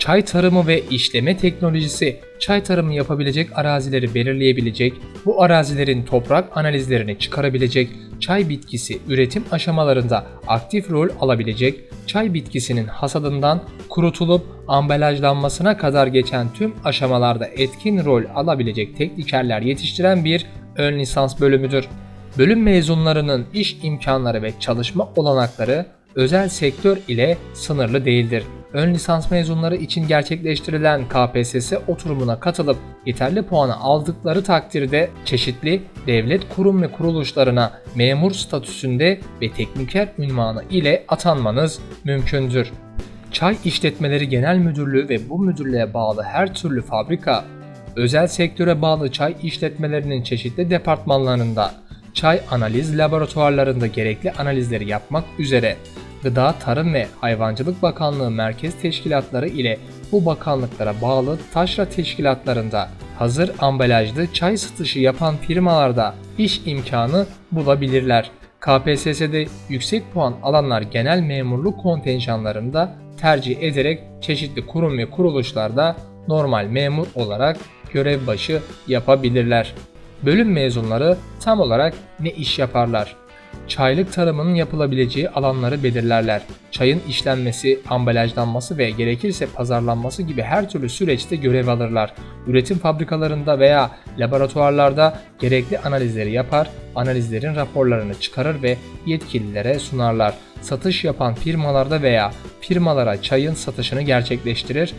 Çay tarımı ve işleme teknolojisi, çay tarımı yapabilecek arazileri belirleyebilecek, bu arazilerin toprak analizlerini çıkarabilecek, çay bitkisi üretim aşamalarında aktif rol alabilecek, çay bitkisinin hasadından kurutulup ambalajlanmasına kadar geçen tüm aşamalarda etkin rol alabilecek teknikerler yetiştiren bir ön lisans bölümüdür. Bölüm mezunlarının iş imkanları ve çalışma olanakları özel sektör ile sınırlı değildir. Ön lisans mezunları için gerçekleştirilen KPSS oturumuna katılıp yeterli puanı aldıkları takdirde çeşitli devlet kurum ve kuruluşlarına memur statüsünde ve tekniker ünvanı ile atanmanız mümkündür. Çay İşletmeleri Genel Müdürlüğü ve bu müdürlüğe bağlı her türlü fabrika, özel sektöre bağlı çay işletmelerinin çeşitli departmanlarında, çay analiz laboratuvarlarında gerekli analizleri yapmak üzere Gıda, Tarım ve Hayvancılık Bakanlığı merkez teşkilatları ile bu bakanlıklara bağlı taşra teşkilatlarında hazır ambalajlı çay satışı yapan firmalarda iş imkanı bulabilirler. KPSS'de yüksek puan alanlar genel memurluk kontenjanlarında tercih ederek çeşitli kurum ve kuruluşlarda normal memur olarak görev başı yapabilirler. Bölüm mezunları tam olarak ne iş yaparlar? Çaylık tarımının yapılabileceği alanları belirlerler. Çayın işlenmesi, ambalajlanması ve gerekirse pazarlanması gibi her türlü süreçte görev alırlar. Üretim fabrikalarında veya laboratuvarlarda gerekli analizleri yapar, analizlerin raporlarını çıkarır ve yetkililere sunarlar. Satış yapan firmalarda veya firmalara çayın satışını gerçekleştirir,